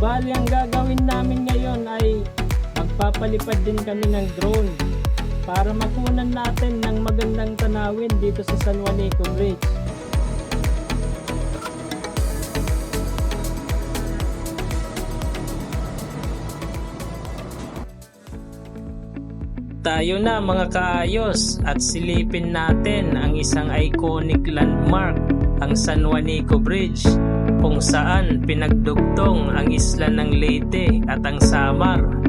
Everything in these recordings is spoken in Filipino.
Bali, ang gagawin namin ngayon ay magpapalipad din kami ng drone para makunan natin ng magandang tanawin dito sa San Juanico Bridge. Tayo na mga kaayos at silipin natin ang isang iconic landmark, ang San Juanico Bridge, kung saan pinagdugtong ang isla ng Leyte at ang Samar.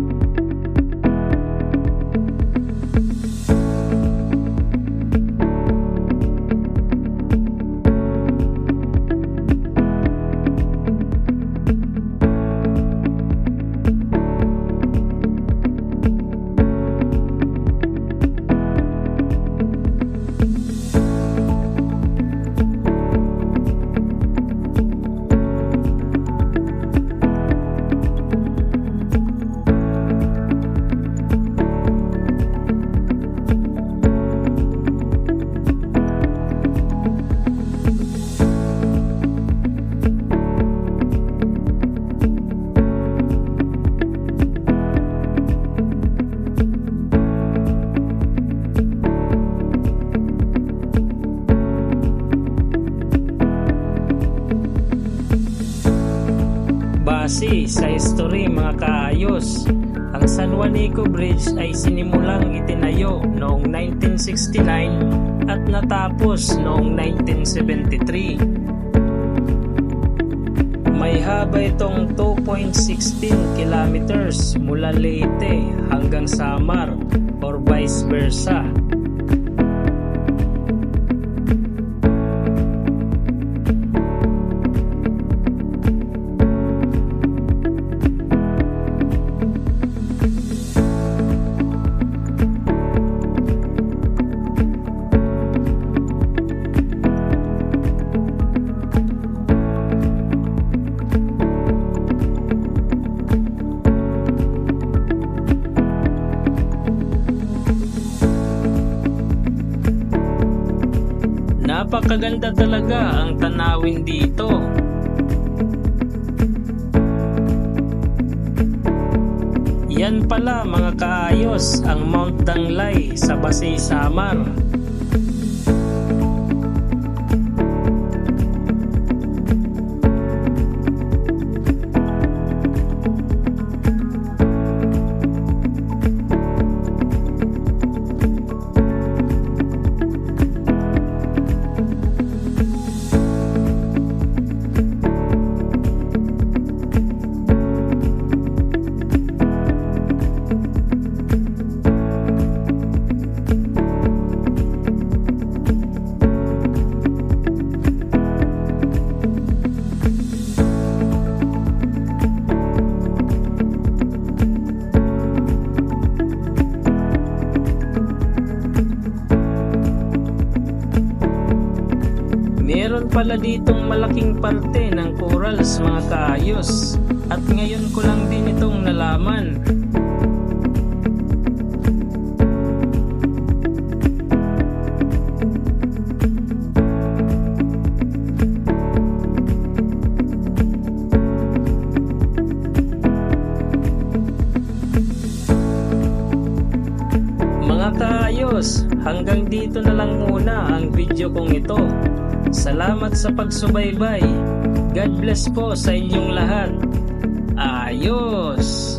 Base sa history mga kaayos, ang San Juanico Bridge ay sinimulang itinayo noong 1969 at natapos noong 1973. May haba itong 2.16 kilometers mula Leyte hanggang Samar or vice versa. Napakaganda talaga ang tanawin dito. Yan pala mga kaayos ang Mount Danglay sa Basay Samar. Pala ditong malaking parte ng corals mga kaayos at ngayon ko lang din itong nalaman. Mga kaayos, hanggang dito na lang muna ang video kong ito. Salamat sa pagsubaybay. God bless po sa inyong lahat. Ayos!